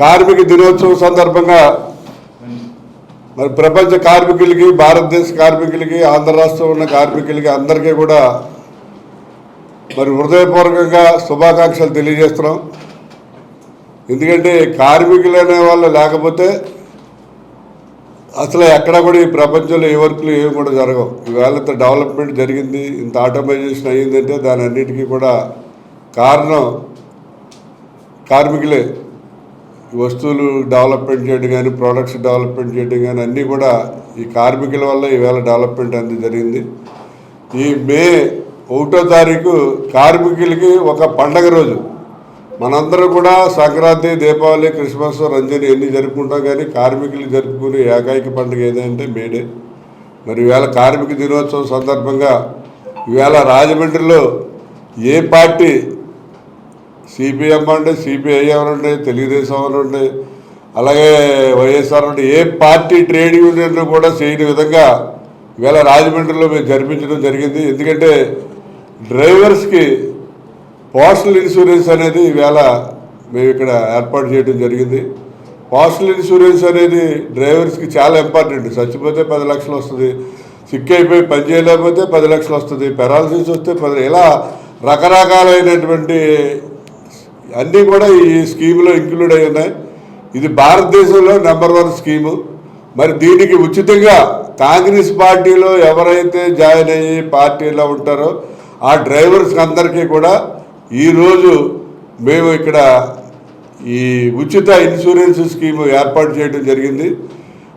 కార్మిక దినోత్సవం సందర్భంగా మరి ప్రపంచ కార్మికులకి భారతదేశ కార్మికులకి ఆంధ్ర రాష్ట్రంలో ఉన్న కార్మికులకి అందరికీ కూడా మరి హృదయపూర్వకంగా శుభాకాంక్షలు తెలియజేస్తున్నాం. ఎందుకంటే కార్మికులు అనే వాళ్ళు లేకపోతే అసలు ఎక్కడ కూడా ఈ ప్రపంచంలో ఏ వర్క్లు ఏమి కూడా జరగవు. ఈవేళ ఇంత డెవలప్మెంట్ జరిగింది ఇంత ఆటోమైజేషన్ అయ్యిందంటే దాని అన్నిటికీ కూడా కారణం కార్మికులే. వస్తువులు డెవలప్మెంట్ చేయడం కానీ ప్రోడక్ట్స్ డెవలప్మెంట్ చేయడం కానీ అన్నీ కూడా ఈ కార్మికుల వల్ల ఈవేళ డెవలప్మెంట్ అనేది జరిగింది. ఈ మే ఒకటో తారీఖు కార్మికులకి ఒక పండగ రోజు. మనందరం కూడా సంక్రాంతి దీపావళి క్రిస్మస్ రంజని ఎన్ని జరుపుకుంటాం కానీ కార్మికులు జరుపుకునే ఏకైక పండుగ ఏదంటే మేడే మరి ఈవేళ కార్మిక దినోత్సవం సందర్భంగా ఈవేళ రాజమండ్రిలో ఏ పార్టీ సిపిఎం అంటే సిపిఐ అవనండి తెలుగుదేశం అవనండి అలాగే వైఎస్ఆర్ అంటే ఏ పార్టీ ట్రేడ్ యూనియన్లు కూడా చేయని విధంగా ఇవాళ రాజమండ్రిలో మేము జరిపించడం జరిగింది. ఎందుకంటే డ్రైవర్స్కి పోస్టల్ ఇన్సూరెన్స్ అనేది ఇవాళ మేము ఇక్కడ ఏర్పాటు చేయడం జరిగింది. పోస్టల్ ఇన్సూరెన్స్ అనేది డ్రైవర్స్కి చాలా ఇంపార్టెంట్. చచ్చిపోతే పది లక్షలు వస్తుంది సిక్ అయిపోయి పని చేయలేకపోతే పది లక్షలు వస్తుంది పెరాలసిస్ వస్తే పది ఇలా రకరకాలైనటువంటి అన్నీ కూడా ఈ స్కీమ్లో ఇంక్లూడ్ అయి ఉన్నాయి. ఇది భారతదేశంలో నెంబర్ వన్ స్కీము. మరి దీనికి ఉచితంగా కాంగ్రెస్ పార్టీలో ఎవరైతే జాయిన్ అయ్యి పార్టీలో ఉంటారో ఆ డ్రైవర్స్ అందరికీ కూడా ఈరోజు మేము ఇక్కడ ఈ ఉచిత ఇన్సూరెన్స్ స్కీమ్ ఏర్పాటు చేయడం జరిగింది.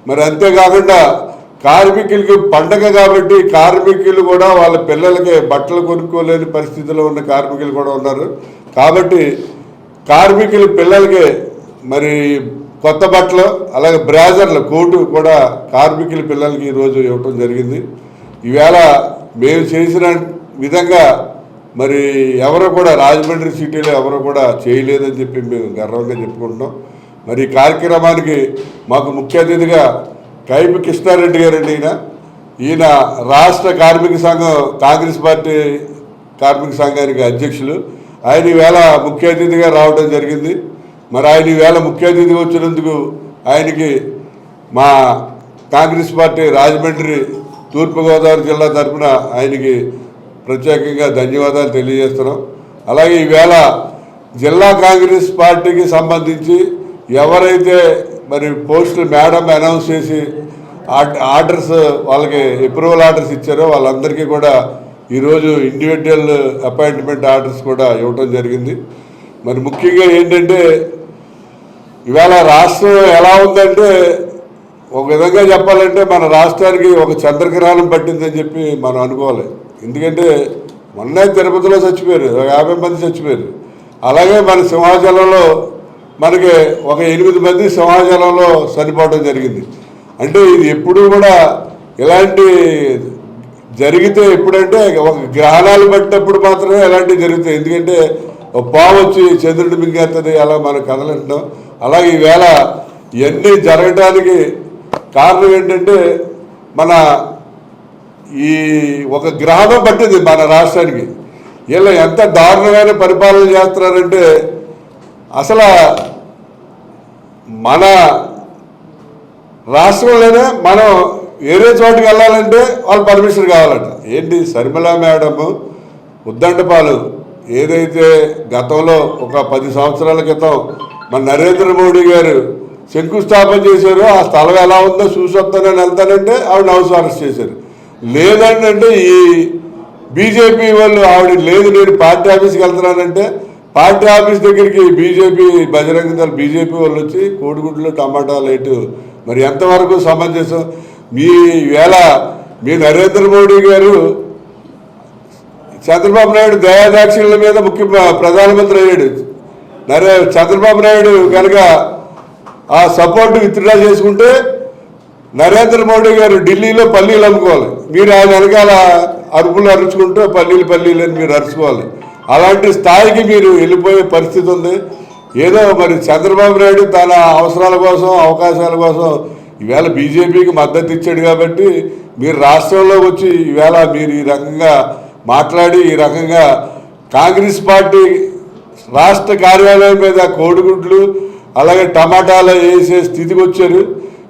మరి అంతేకాకుండా కార్మికులకి పండగ కాబట్టి కార్మికులు కూడా వాళ్ళ పిల్లలకి బట్టలు కొనుక్కోలేని పరిస్థితిలో ఉన్న కార్మికులు కూడా ఉన్నారు. కాబట్టి కార్మికుల పిల్లలకి మరి కొత్త బట్టలు అలాగే బ్రాజర్లు కోటు కూడా కార్మికుల పిల్లలకి ఈరోజు ఇవ్వటం జరిగింది. ఈవేళ మేము చేసిన విధంగా మరి ఎవరు కూడా రాజమండ్రి సిటీలో ఎవరు కూడా చేయలేదని చెప్పి మేము గర్వంగా చెప్పుకుంటున్నాం. మరి ఈ కార్యక్రమానికి మాకు ముఖ్య అతిథిగా కైపు కృష్ణారెడ్డి గారండి ఈయన. ఈయన రాష్ట్ర కార్మిక సంఘం కాంగ్రెస్ పార్టీ కార్మిక సంఘానికి అధ్యక్షులు. ఆయన ఈవేళ ముఖ్య అతిథిగా రావడం జరిగింది. మరి ఆయన ఈవేళ ముఖ్య అతిథిగా వచ్చినందుకు ఆయనకి మా కాంగ్రెస్ పార్టీ రాజమండ్రి తూర్పుగోదావరి జిల్లా తరఫున ఆయనకి ప్రత్యేకంగా ధన్యవాదాలు తెలియజేస్తున్నాం. అలాగే ఈవేళ జిల్లా కాంగ్రెస్ పార్టీకి సంబంధించి ఎవరైతే మరి పోస్టులు మేడం అనౌన్స్ చేసి ఆర్డర్స్ వాళ్ళకి అప్రూవల్ ఆర్డర్స్ ఇచ్చారో వాళ్ళందరికీ కూడా ఈరోజు ఇండివిజువల్ అపాయింట్మెంట్ ఆర్డర్స్ కూడా ఇవ్వటం జరిగింది. మరి ముఖ్యంగా ఏంటంటే ఇవాళ రాష్ట్రం ఎలా ఉందంటే ఒక విధంగా చెప్పాలంటే మన రాష్ట్రానికి ఒక చంద్రగ్రహణం పట్టిందని చెప్పి మనం అనుకోవాలి. ఎందుకంటే మొన్నే తిరుపతిలో చచ్చిపోయారు ఒక యాభై మంది చచ్చిపోయారు. అలాగే మన సింహాచలంలో మనకి ఒక ఎనిమిది మంది సింహాచలంలో చనిపోవడం జరిగింది. అంటే ఇది ఎప్పుడూ కూడా ఇలాంటి జరిగితే ఎప్పుడంటే ఒక గ్రహణాలు పట్టినప్పుడు మాత్రమే అలాంటివి జరుగుతాయి. ఎందుకంటే ఒక వచ్చి చంద్రుడు మింగేస్తుంది అలా మనం కదలంటున్నాం అలాగే ఈవేళ ఇవన్నీ జరగటానికి కారణం ఏంటంటే మన ఈ ఒక గ్రహణం పట్టింది మన రాష్ట్రానికి. వీళ్ళు ఎంత దారుణమైన పరిపాలన చేస్తున్నారంటే అసలు మన రాష్ట్రంలోనే మనం వేరే చోటుకి వెళ్ళాలంటే వాళ్ళు పర్మిషన్ కావాలంట. ఏంటి? శర్మిల మేడము ఉద్దండపాలు ఏదైతే గతంలో ఒక పది సంవత్సరాల క్రితం మన నరేంద్ర మోడీ గారు శంకుస్థాపన చేశారు ఆ స్థలం ఎలా ఉందో చూసొస్తానని వెళ్తానంటే ఆవిడ హౌస్ అరెస్ట్ చేశారు. లేదండి అంటే ఈ బీజేపీ వాళ్ళు ఆవిడ లేదు నేను పార్టీ ఆఫీస్కి వెళ్తున్నానంటే పార్టీ ఆఫీస్ దగ్గరికి బీజేపీ బజరంగ దళ బీజేపీ వాళ్ళు వచ్చి కోడిగుడ్లు టమాటాలు ఇటు మరి ఎంతవరకు సమంజసం మీ వేళ మీ నరేంద్ర మోడీ గారు చంద్రబాబు నాయుడు దయాదాక్షిణ్యుల మీద ముఖ్య ప్రధానమంత్రి అయ్యాడు. నరే చంద్రబాబు నాయుడు కనుక ఆ సపోర్ట్ విత్డ్రా చేసుకుంటే నరేంద్ర మోడీ గారు ఢిల్లీలో పల్లీలు అమ్ముకోవాలి. మీరు ఆయన వెనకాల అరుపులు అరుచుకుంటూ పల్లీలు పల్లీలు అని మీరు అరుచుకోవాలి. అలాంటి స్థాయికి మీరు వెళ్ళిపోయే పరిస్థితి ఉంది. ఏదో మరి చంద్రబాబు నాయుడు తన అవసరాల కోసం అవకాశాల కోసం ఈవేళ బీజేపీకి మద్దతు ఇచ్చాడు కాబట్టి మీరు రాష్ట్రంలో వచ్చి ఈవేళ మీరు ఈ రకంగా మాట్లాడి ఈ రకంగా కాంగ్రెస్ పార్టీ రాష్ట్ర కార్యాలయం మీద కోడిగుడ్లు అలాగే టమాటాలు వేసే స్థితికి వచ్చారు.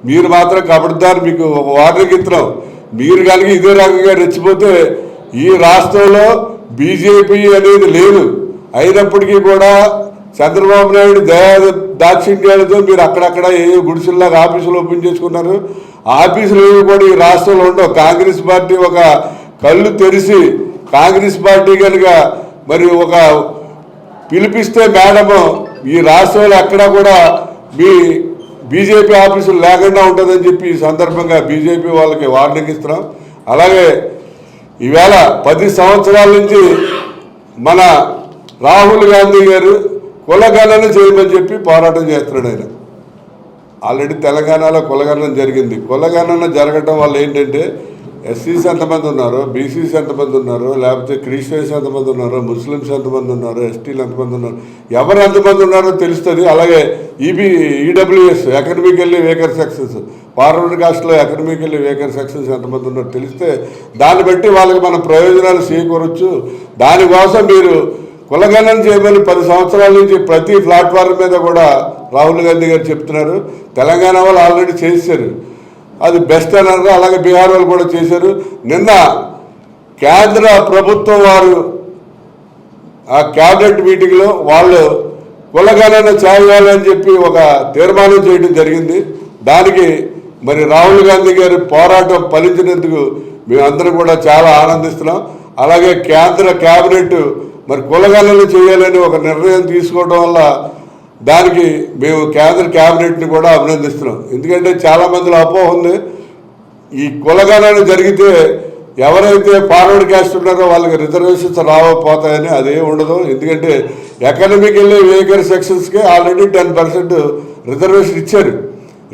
మీరు మాత్రం కబడ్దారు మీకు ఒక వార్నింగ్ ఇస్తున్నాం. మీరు కనుక ఇదే రకంగా రెచ్చిపోతే ఈ రాష్ట్రంలో బీజేపీ అనేది లేదు. అయినప్పటికీ కూడా చంద్రబాబు నాయుడు దయా దాక్షిణ్యాలతో మీరు అక్కడక్కడ ఏ గుడిసెల్లాగా ఆఫీసులు ఓపెన్ చేసుకున్నారు ఆఫీసులు ఏవి కూడా ఈ రాష్ట్రంలో ఉండవు. కాంగ్రెస్ పార్టీ ఒక కళ్ళు తెరిచి కాంగ్రెస్ పార్టీ కనుక మరి ఒక పిలిపిస్తే మేడము ఈ రాష్ట్రంలో ఎక్కడా కూడా మీ బీజేపీ ఆఫీసులు లేకుండా ఉంటుందని చెప్పి ఈ సందర్భంగా బీజేపీ వాళ్ళకి వార్నింగ్ ఇస్తున్నాం. అలాగే ఈవేళ పది సంవత్సరాల నుంచి మన రాహుల్ గాంధీ గారు కులగణన చేయమని చెప్పి పోరాటం చేస్తున్నాడు ఆయన. ఆల్రెడీ తెలంగాణలో కులగణన జరిగింది. కులగణన జరగటం వల్ల ఏంటంటే ఎస్సీస్ ఎంతమంది ఉన్నారు బీసీస్ ఎంతమంది ఉన్నారు లేకపోతే క్రిస్టియన్స్ ఎంతమంది ఉన్నారు ముస్లిమ్స్ ఎంతమంది ఉన్నారు ఎస్టీలు ఎంతమంది ఉన్నారు ఎవరు ఎంతమంది ఉన్నారో తెలుస్తుంది. అలాగే E EB EWS economically weaker sections forward కాస్ట్లో ఎకనమికల్లీ వేకర్ సక్సెస్ ఎంతమంది ఉన్నారో తెలిస్తే దాన్ని బట్టి వాళ్ళకి మన ప్రయోజనాలు చేకూరవచ్చు దానికోసం మీరు కులగణన చేయమని పది సంవత్సరాల నుంచి ప్రతి ప్లాట్ఫామ్ మీద కూడా రాహుల్ గాంధీ గారు చెప్తున్నారు. తెలంగాణ వాళ్ళు ఆల్రెడీ చేశారు. అది బెస్ట్ అన్నారు అలాగే బీహార్ వాళ్ళు కూడా చేశారు. నిన్న కేంద్ర ప్రభుత్వం వారు ఆ క్యాబినెట్ మీటింగ్లో వాళ్ళు కులగణన చేయాలని చెప్పి ఒక తీర్మానం చేయడం జరిగింది. దానికి మరి రాహుల్ గాంధీ గారి పోరాటం ఫలించినందుకు మేమందరం కూడా చాలా ఆనందిస్తున్నాం. అలాగే కేంద్ర క్యాబినెట్ మరి కులగణన చేయాలని ఒక నిర్ణయం తీసుకోవడం వల్ల దానికి మేము కేంద్ర క్యాబినెట్ని కూడా అభినందిస్తున్నాం. ఎందుకంటే చాలా మందిలో అపోహ ఉంది. ఈ కులగణన జరిగితే ఎవరైతే ఫార్వర్డ్ క్యాస్ట్ ఉన్నారో వాళ్ళకి రిజర్వేషన్స్ రావపోతాయని అదే ఉండదు. ఎందుకంటే ఎకనమికల్లీ వేగర్ సెక్షన్స్కి ఆల్రెడీ టెన్ పర్సెంట్ రిజర్వేషన్ ఇచ్చారు.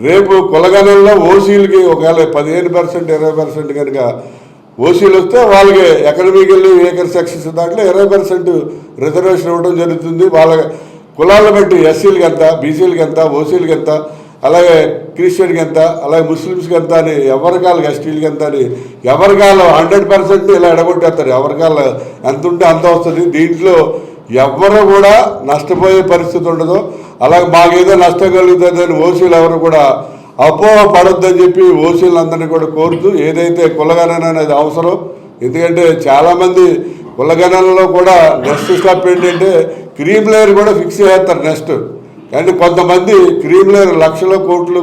రేపు కులగణనలో ఓసీలకి ఒకవేళ పదిహేను పర్సెంట్ ఇరవై పర్సెంట్ కనుక ఓసీలు వస్తే వాళ్ళకి ఎకనమికల్లీ వేగర్ సెక్షన్స్ దాంట్లో ఇరవై పర్సెంట్ రిజర్వేషన్ ఇవ్వడం జరుగుతుంది. వాళ్ళ కులాలను బట్టి ఎస్సీలకి ఎంత బీసీలకి ఎంత ఓసీలకి ఎంత అలాగే క్రిస్టియన్కి ఎంత అలాగే ముస్లిమ్స్కి ఎంత అని ఎవరికాలు ఎస్టీలకి ఎంత అని ఎవరికాలు హండ్రెడ్ పర్సెంట్ ఇలా ఎడగొట్టేస్తారు. ఎవరికాలు ఎంత ఉంటే అంత వస్తుంది. దీంట్లో ఎవ్వరు కూడా నష్టపోయే పరిస్థితి ఉండదు. అలాగే మాకేదో నష్టం కలుగుతుందని ఓసీలు ఎవరు కూడా అపోహ పడొద్దని చెప్పి ఓసీలందరినీ కూడా కోరుతూ ఏదైతే కులగణన అనేది అవసరం ఎందుకంటే చాలామంది కులగణనలో కూడా నెక్స్ట్ స్టెప్ ఏంటంటే క్రీమ్ లేయర్ కూడా ఫిక్స్ చేస్తారు నెక్స్ట్. కానీ కొంతమంది క్రీమ్ లేయర్ లక్షల కోట్లు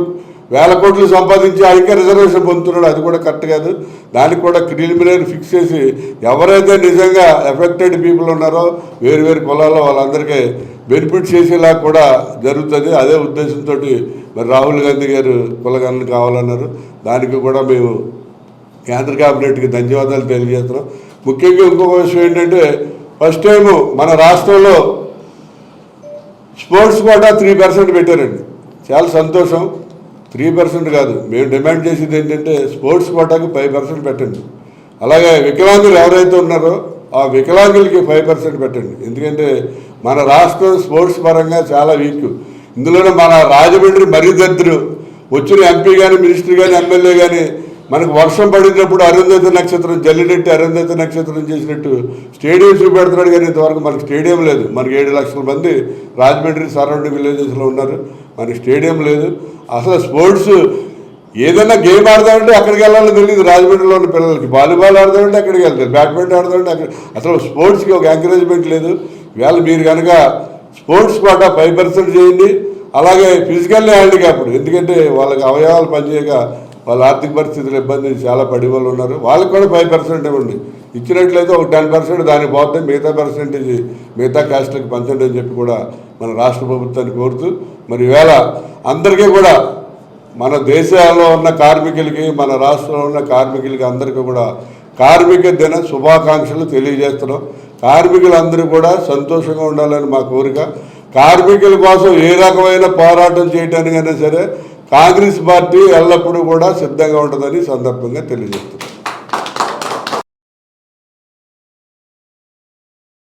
వేల కోట్లు సంపాదించి ఆయనకే రిజర్వేషన్ పొందుతున్నాడు అది కూడా కరెక్ట్ కాదు. దానికి కూడా క్రీమ్ ఫిక్స్ చేసి ఎవరైతే నిజంగా ఎఫెక్టెడ్ పీపుల్ ఉన్నారో వేరు వేరు కులాల్లో వాళ్ళందరికీ బెనిఫిట్ చేసేలా కూడా జరుగుతుంది. అదే ఉద్దేశంతో మరి రాహుల్ గాంధీ గారు కులగణన కావాలన్నారు. దానికి కూడా మేము కేంద్ర కేబినెట్కి ధన్యవాదాలు తెలియజేస్తున్నాం. ముఖ్యంగా ఇంకొక విషయం ఏంటంటే ఫస్ట్ టైము మన రాష్ట్రంలో స్పోర్ట్స్ కూడా త్రీ పర్సెంట్ పెట్టారండి. చాలా సంతోషం. త్రీ పర్సెంట్ కాదు. మేము డిమాండ్ చేసేది ఏంటంటే స్పోర్ట్స్ కోటాకి ఫైవ్ పర్సెంట్ పెట్టండి. అలాగే వికలాంగులు ఎవరైతే ఉన్నారో ఆ వికలాంగులకి ఫైవ్ పర్సెంట్ పెట్టండి. ఎందుకంటే మన రాష్ట్రం స్పోర్ట్స్ పరంగా చాలా వీక్. ఇందులోనే మన రాజమండ్రి మరీ దద్దరు వచ్చిన ఎంపీ కానీ మినిస్టర్ కానీ ఎమ్మెల్యే కానీ మనకు వర్షం పడినప్పుడు అరుంధతి నక్షత్రం జల్లినట్టు అరుంధతి నక్షత్రం చేసినట్టు స్టేడియం చూపెడుతున్నాడు కానీ ఇంతవరకు మనకు స్టేడియం లేదు. మనకి ఏడు లక్షల మంది రాజమండ్రి సరౌండింగ్ విలేజెస్లో ఉన్నారు. మనకి స్టేడియం లేదు. అసలు స్పోర్ట్స్ ఏదైనా గేమ్ ఆడదామంటే అక్కడికి వెళ్ళాలో తెలియదు. రాజమండ్రిలో ఉన్న పిల్లలకి వాలీబాల్ ఆడదామంటే అక్కడికి వెళ్తారు? బ్యాడ్మింటన్ ఆడదామంటే అక్కడ అసలు స్పోర్ట్స్కి ఒక ఎంకరేజ్మెంట్ లేదు. ఇవాళ మీరు కనుక స్పోర్ట్స్ పాట ఫైవ్ పర్సెంట్ చేయండి. అలాగే ఫిజికల్ హ్యాండిక్యాప్డ్ ఎందుకంటే వాళ్ళకి అవయవాలు పనిచేయక వాళ్ళ ఆర్థిక పరిస్థితులు ఇబ్బంది చాలా పడి వాళ్ళు ఉన్నారు. వాళ్ళకి కూడా ఫైవ్ పర్సెంట్ ఇవ్వండి. ఇచ్చినట్లయితే ఒక టెన్ పర్సెంట్ దానికి పోతే మిగతా పర్సెంటేజ్ మిగతా క్యాస్ట్లకు పంచండి అని చెప్పి కూడా మన రాష్ట్ర ప్రభుత్వాన్ని కోరుతూ మరి ఈవేళ అందరికీ కూడా మన దేశాల్లో ఉన్న కార్మికులకి మన రాష్ట్రంలో ఉన్న కార్మికులకి అందరికీ కూడా కార్మిక దిన శుభాకాంక్షలు తెలియజేస్తున్నాం. కార్మికులందరూ కూడా సంతోషంగా ఉండాలని మా కోరిక. కార్మికుల కోసం ఏ రకమైన పోరాటం చేయడానికైనా సరే కాంగ్రెస్ పార్టీ ఎల్లప్పుడూ కూడా సిద్ధంగా ఉంటుందని సందర్భంగా తెలియజేస్తుంది